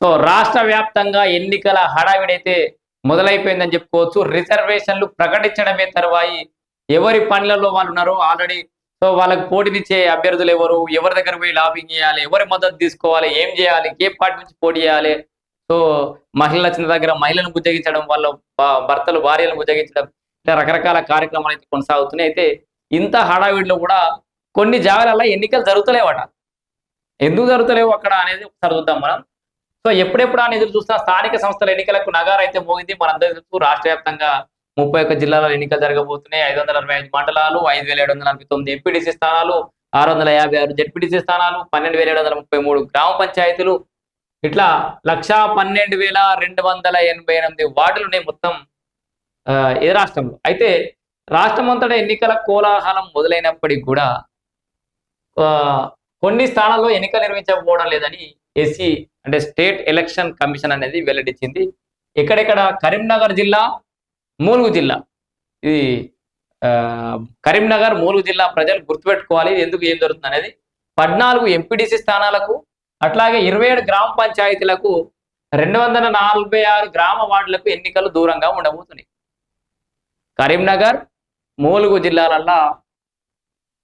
So రాష్ట్ర వ్యాప్తంగా ఎన్నికల హడావిడైతే మొదలైపోయిందని చెప్పుకోవచ్చు. రిజర్వేషన్లు ప్రకటించడమే తర్వాయి. ఎవరి పనులలో వాళ్ళు ఉన్నారో ఆల్రెడీ సో వాళ్ళకి పోటీనిచ్చే అభ్యర్థులు ఎవరు? ఎవరి దగ్గర పోయి లాబింగ్ చేయాలి? ఎవరి మద్దతు తీసుకోవాలి? ఏం చేయాలి? ఏ పార్టీ నుంచి పోటీ చేయాలి? సో మహిళల వచ్చిన దగ్గర మహిళలను బుజ్జగించడం వాళ్ళ భర్తలు భార్యలను బుజ్జగించడం ఇట్లా రకరకాల కార్యక్రమాలు అయితే కొనసాగుతున్నాయి. అయితే ఇంత హడావిడిలో కూడా కొన్ని జాగాలలో ఎన్నికలు జరుగుతలేవట. ఎందుకు జరుగుతలేవు అక్కడ అనేది ఒకసారి చూద్దాం మనం. సో ఎప్పుడెప్పుడు అని ఎదురు చూస్తున్న స్థానిక సంస్థల ఎన్నికలకు నగారు అయితే మోగింది. మనందరూ తెలుసు రాష్ట్ర వ్యాప్తంగా ముప్పై ఒక్క జిల్లాల ఎన్నికలు జరగబోతున్నాయి. ఐదు వందల అరవై ఐదు మండలాలు ఐదు వేల ఏడు వందల నలభై తొమ్మిది ఎంపీడీసీ స్థానాలు ఆరు వందల యాభై ఆరు జెడ్పీటీసీ స్థానాలు పన్నెండు వేల ఏడు వందల ముప్పై మూడు గ్రామ పంచాయతీలు. ఇట్లా లక్షా పన్నెండు వేల రెండు వందల ఎనభై ఎనిమిది వార్డులు ఉన్నాయి మొత్తం ఏ రాష్ట్రంలో. అయితే రాష్ట్రం అంతటా ఎన్నికల కోలాహలం మొదలైనప్పటికీ కూడా కొన్ని స్థానాల్లో ఎన్నికలు నిర్వహించకపోవడం లేదని ఎస్సీ అంటే స్టేట్ ఎలక్షన్ కమిషన్ అనేది వెల్లడించింది. ఎక్కడెక్కడ? కరీంనగర్ జిల్లా మూలుగు జిల్లా. ఇది ఆ, కరీంనగర్ మూలుగు జిల్లా ప్రజలు గుర్తుపెట్టుకోవాలి. ఎందుకు ఏం జరుగుతుంది అనేది పద్నాలుగు ఎంపీడీసీ స్థానాలకు అట్లాగే ఇరవై ఏడు గ్రామ పంచాయతీలకు రెండు వందల నలభై ఆరు గ్రామ వార్డులకు ఎన్నికలు దూరంగా ఉండబోతున్నాయి. కరీంనగర్ మూలుగు జిల్లాలల్లా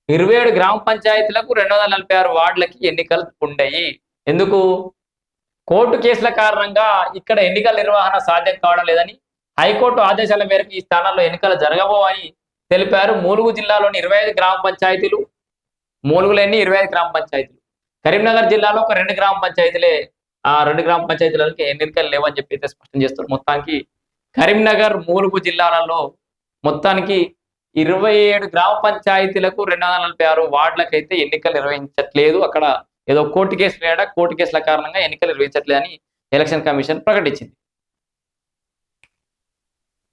ఇరవై ఏడు గ్రామ పంచాయతీలకు రెండు వందల నలభై ఆరు వార్డులకి ఎన్నికలు ఉండయి. ఎందుకు? కోర్టు కేసుల కారణంగా ఇక్కడ ఎన్నికల నిర్వహణ సాధ్యం కావడం లేదని హైకోర్టు ఆదేశాల మేరకు ఈ స్థానాల్లో ఎన్నికలు జరగబోవని తెలిపారు. మూలుగు జిల్లాలోని ఇరవై ఐదు గ్రామ పంచాయతీలు మూలుగులన్నీ ఇరవై ఐదు గ్రామ పంచాయతీలు. కరీంనగర్ జిల్లాలో ఒక రెండు గ్రామ పంచాయతీలే ఆ రెండు గ్రామ పంచాయతీలకి ఎన్నికలు లేవని చెప్పి అయితే స్పష్టం చేస్తారు మొత్తానికి కరీంనగర్ మూలుగు జిల్లాలలో మొత్తానికి ఇరవై ఏడు గ్రామ పంచాయతీలకు రెండు వందల నలభై ఆరు వార్డులకైతే ఎన్నికలు నిర్వహించట్లేదు. అక్కడ ఏదో కోర్టు కేసులు ఏడా కోర్టు కేసుల కారణంగా ఎన్నికలు నిర్వహించట్లేదని ఎలక్షన్ కమిషన్ ప్రకటించింది.